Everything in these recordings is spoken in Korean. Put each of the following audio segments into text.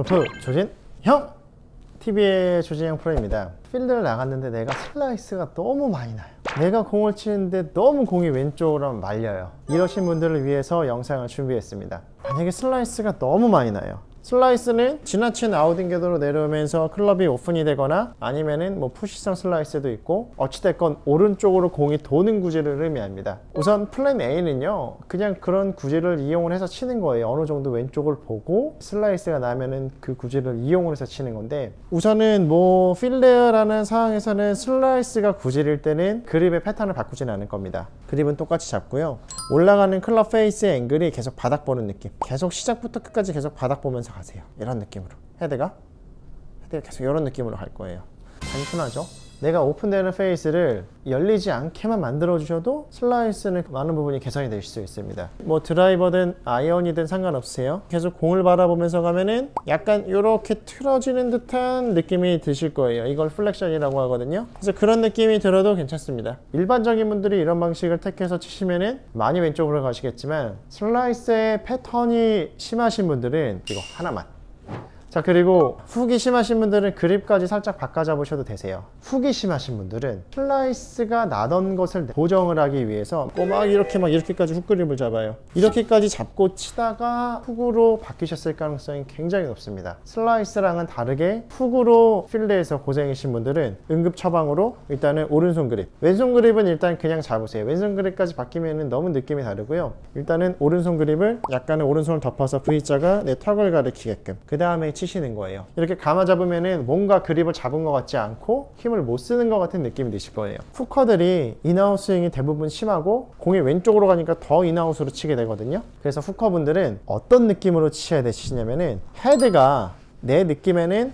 골프 조진 형 TV의 조진영 프로입니다. 필드를 나갔는데 내가 슬라이스가 너무 많이 나요. 내가 공을 치는데 너무 공이 왼쪽으로 말려요. 이러신 분들을 위해서 영상을 준비했습니다. 만약에 슬라이스가 너무 많이 나요. 슬라이스는 지나친 아웃인 궤도로 내려오면서 클럽이 오픈이 되거나 아니면은 뭐 푸시성 슬라이스도 있고 어찌됐건 오른쪽으로 공이 도는 구질을 의미합니다. 우선 플랜 A는요 그냥 그런 구질을 이용을 해서 치는 거예요. 어느 정도 왼쪽을 보고 슬라이스가 나면은 그 구질을 이용을 해서 치는 건데 우선은 뭐 필레어라는 상황에서는 슬라이스가 구질일 때는 그립의 패턴을 바꾸지는 않을 겁니다. 그립은 똑같이 잡고요. 올라가는 클럽 페이스의 앵글이 계속 바닥 보는 느낌. 계속 시작부터 끝까지 계속 바닥 보면서 가세요. 이런 느낌으로. 헤드가 헤드가 계속 이런 느낌으로 갈 거예요. 단순하죠? 내가 오픈되는 페이스를 열리지 않게만 만들어 주셔도 슬라이스는 많은 부분이 개선이 될 수 있습니다. 뭐 드라이버든 아이언이든 상관없으세요. 계속 공을 바라보면서 가면은 약간 이렇게 틀어지는 듯한 느낌이 드실 거예요. 이걸 플렉션이라고 하거든요. 그래서 그런 느낌이 들어도 괜찮습니다. 일반적인 분들이 이런 방식을 택해서 치시면은 많이 왼쪽으로 가시겠지만 슬라이스의 패턴이 심하신 분들은 이거 하나만 자 그리고 훅이 심하신 분들은 그립까지 살짝 바꿔 잡으셔도 되세요. 훅이 심하신 분들은 슬라이스가 나던 것을 보정을 하기 위해서 꼬막 이렇게 막 이렇게까지 훅 그립을 잡아요. 이렇게까지 잡고 치다가 훅으로 바뀌셨을 가능성이 굉장히 높습니다. 슬라이스랑은 다르게 훅으로 필드에서 고생이신 분들은 응급 처방으로 일단은 오른손 그립. 왼손 그립은 일단 그냥 잡으세요. 왼손 그립까지 바뀌면 너무 느낌이 다르고요. 일단은 오른손 그립을 약간의 오른손을 덮어서 V자가 내 턱을 가리키게끔. 그 다음에 치시는 거예요. 이렇게 감아 잡으면은 뭔가 그립을 잡은 것 같지 않고 힘을 못 쓰는 것 같은 느낌이 드실 거예요. 후커들이 인아웃 스윙이 대부분 심하고 공이 왼쪽으로 가니까 더 인아웃으로 치게 되거든요. 그래서 후커분들은 어떤 느낌으로 치셔야 되시냐면은 헤드가 내 느낌에는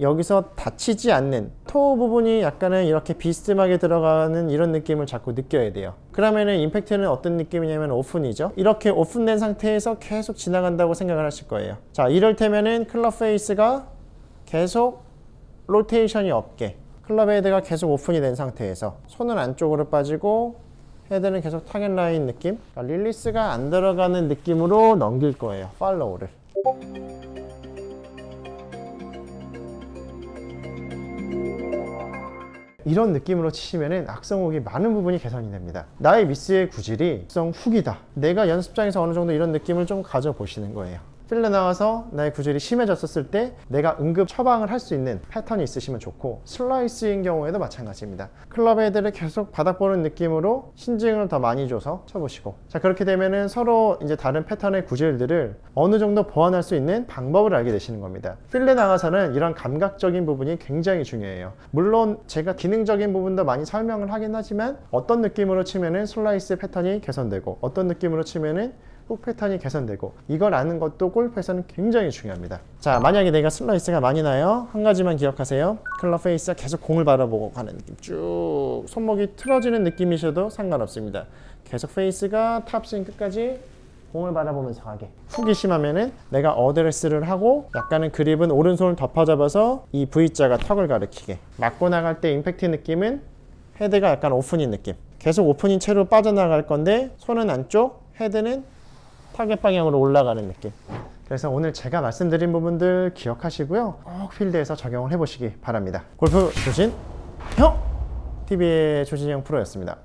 여기서 다치지 않는 토 부분이 약간은 이렇게 비스듬하게 들어가는 이런 느낌을 자꾸 느껴야 돼요. 그러면은 임팩트는 어떤 느낌이냐면 오픈이죠. 이렇게 오픈된 상태에서 계속 지나간다고 생각을 하실 거예요. 자, 이럴 테면은 클럽 페이스가 계속 로테이션이 없게 클럽 헤드가 계속 오픈이 된 상태에서 손은 안쪽으로 빠지고 헤드는 계속 타겟 라인 느낌 릴리스가 안 들어가는 느낌으로 넘길 거예요 팔로우를 이런 느낌으로 치시면은 악성 훅이 많은 부분이 개선이 됩니다. 나의 미스의 구질이 악성 훅이다. 내가 연습장에서 어느 정도 이런 느낌을 좀 가져보시는 거예요. 필드 나와서 나의 구질이 심해졌었을 때 내가 응급 처방을 할 수 있는 패턴이 있으시면 좋고 슬라이스인 경우에도 마찬가지입니다. 클럽 헤드를 계속 바닥 보는 느낌으로 신증을 더 많이 줘서 쳐보시고 자 그렇게 되면은 서로 이제 다른 패턴의 구질들을 어느 정도 보완할 수 있는 방법을 알게 되시는 겁니다. 필드 나가서는 이런 감각적인 부분이 굉장히 중요해요. 물론 제가 기능적인 부분도 많이 설명을 하긴 하지만 어떤 느낌으로 치면은 슬라이스 패턴이 개선되고 어떤 느낌으로 치면은 훅 패턴이 개선되고 이걸 아는 것도 골프에서는 굉장히 중요합니다. 자 만약에 내가 슬라이스가 많이 나요. 한 가지만 기억하세요. 클럽 페이스가 계속 공을 바라보고 가는 느낌 쭉 손목이 틀어지는 느낌이셔도 상관없습니다. 계속 페이스가 탑스윙 끝까지 공을 바라보면서 가게. 훅이 심하면은 내가 어드레스를 하고 약간은 그립은 오른손을 덮어 잡아서 이 V자가 턱을 가리키게. 맞고 나갈 때 임팩트 느낌은 헤드가 약간 오픈인 느낌. 계속 오픈인 채로 빠져나갈 건데 손은 안쪽, 헤드는 타겟 방향으로 올라가는 느낌. 그래서 오늘 제가 말씀드린 부분들 기억하시고요. 꼭 필드에서 적용을 해보시기 바랍니다. 골프 조진 형! TV의 조진영 프로였습니다.